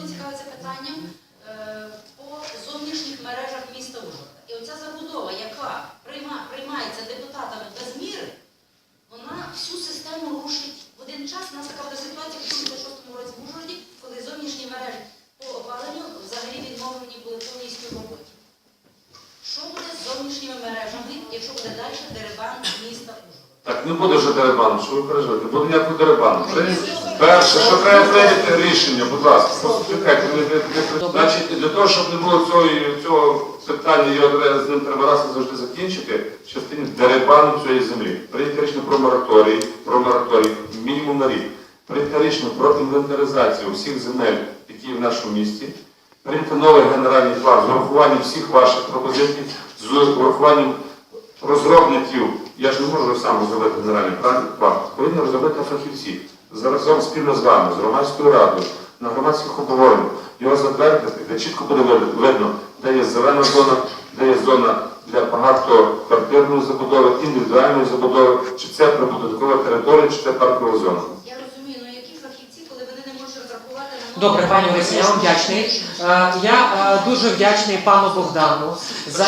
не цікавиться питанням е, по зовнішніх мережах міста Ужгорода. І оця забудова, яка приймається депутатами без міри, вона всю систему рушить в один час. У нас така ситуація в 2006 році в Ужгороді, коли зовнішні мережі по опаленню взагалі відмовлені були повністю роботі. Що буде з зовнішніми мережами, якщо буде далі дерибан міста Ужгорода? Так, не буде вже дерибану, що ви переживаєте? Буде ніякого дерибану. Вже Перше, що треба прийняти рішення, будь ласка, послухайте, значить, для того, щоб не було цього, цього питання, його треба- з ним треба раз і завжди закінчити, в частині дерибану цієї землі. Прийняти рішення про мораторій, про мораторій мінімум на рік. Прийняти рішення про інвентаризацію всіх земель, які є в нашому місті. Прийняти новий генеральний план з урахуванням всіх ваших пропозицій, з урахуванням розробників. Я ж не можу сам розробити генеральний план, план. повинні розробити фахівці. Заразом спільно з вами, з громадською радою, на громадських обговореннях, його затвердити, де чітко буде видно, де є зелена зона, де є зона для багатоквартирної забудови, індивідуальної забудови, чи це прибудинкова територія, чи це паркова зона. Я розумію, ну які фахівці, коли вони не можуть розрахувати на Добре, пані Олесі, я вам вдячний. Е, Я е, дуже вдячний пану Богдану за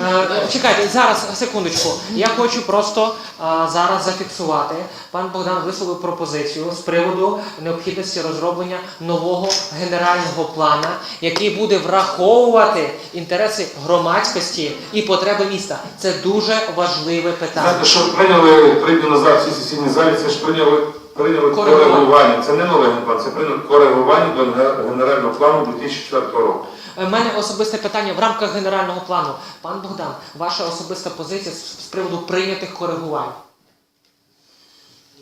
Е, чекайте зараз секундочку. Я хочу просто е, зараз зафіксувати. Пан Богдан висловив пропозицію з приводу необхідності розроблення нового генерального плана, який буде враховувати інтереси громадськості і потреби міста. Це дуже важливе питання. Знаєте, що прийняли дні назад в сесійній залі, це ж прийняли, прийняли Коригування. Це не новий генплан, це прийняли коригування до генерального плану 2004 року. У мене особисте питання в рамках генерального плану. Пан Богдан, ваша особиста позиція з приводу прийнятих коригувань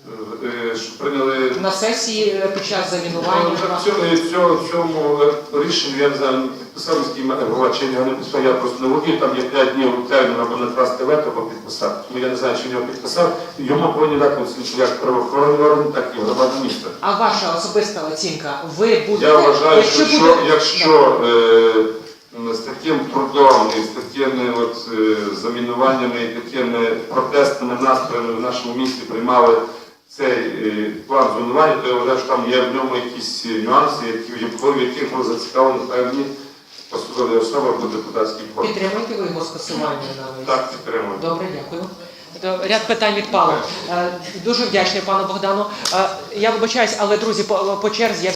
Е, е, Що прийняли на сесії е, під час замінування. Ну, в цьому, е, рішенні я не підписав міський голова, чи не підписав, я просто не володію, там є 5 днів термін або накласти вето, або підписати. Тому я не знаю, чи він його підписав. Йому повинні дати оцінку як правоохоронні органи, так і громада міста. А ваша особиста оцінка? Ви будете Я вважаю, що якщо, буде- якщо е, з таким трудом і з такими от, е, замінуваннями і такими протестними настроями в нашому місті приймали цей е, план зонування, то я вважаю, що там є в ньому якісь е, нюанси, які, в яких були зацікавлені певні посадові особи або депутатський корпус. підтримуєте ви його скасування на Так, підтримую. Добре, дякую. То Ряд питань відпало. Е, Дуже вдячний пану Богдану. Е, Я вибачаюсь, але друзі, по, по черзі я